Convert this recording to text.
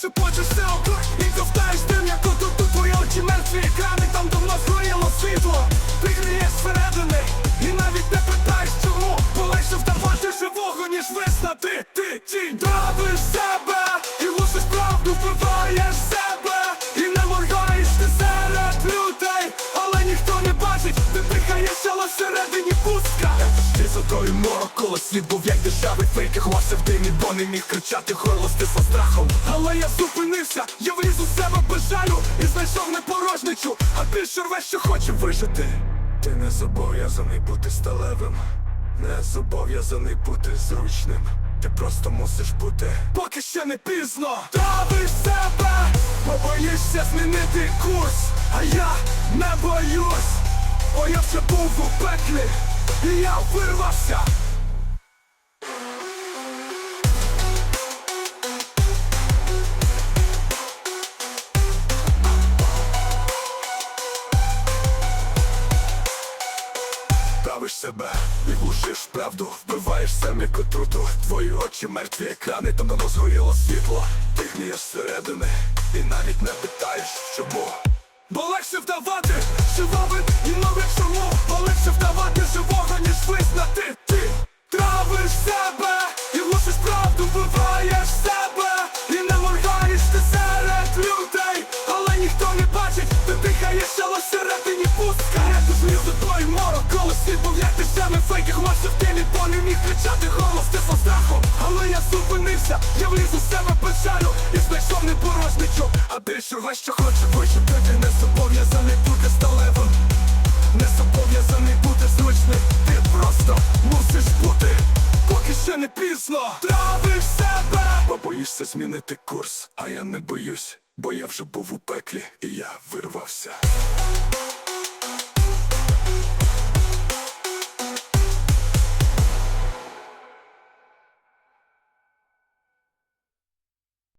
шепочешся округ І ковтаєш дим, як отут тут твої очі мертві екрани Там давно згоріло світло. Ти грієш зсередини І навіть не питаєш чому. Бо легше вдавати живого, ніж визнати. Ти тінь давиш себе І глушиш правду, вбиваєш себе. І не моргаєш ти серед людей Але ніхто не бачить, ти дихаєш, але всередині пустка Тою морок, коли світ був як дешевий фейк Ховався в димі, бо не міг кричати, горло стисло страхом. Але я зупинився, я вліз у себе без жалю І знайшов непорожничу, а більше рве, що хоче вижити. Ти не зобов'язаний бути сталевим. Не зобов'язаний бути зручним. Ти просто мусиш бути. Поки ще не пізно. Давиш себе, бо боїшся змінити курс. А я не боюсь. Бо я вже був у пеклі я вирвався. Давиш себе і глушиш правду, вбиваєш сам як отруту Твої очі мертві екрани, там давно згоріло світло. Ти гнієш зсередини і навіть не питаєш чому. Бо легше вдавати ніхто не бачить, ти дихаєш, але всередині пустка зліз до твої морок, коли як дешевий фейк Ховався в тілі, бо не міг кричати голос, ти со страхом. Але я зупинився, я вліз у себе без жалю І знайшов непорожничу, а більше рвеш, що хоче вижити Ти не зобов'язаний бути сталевим. Не зобов'язаний бути зручним Ти просто мусиш бути Поки ще не пізно. Травиш себе Бо боїшся змінити курс А я не боюсь, бо я вже був у пеклі І я вирвався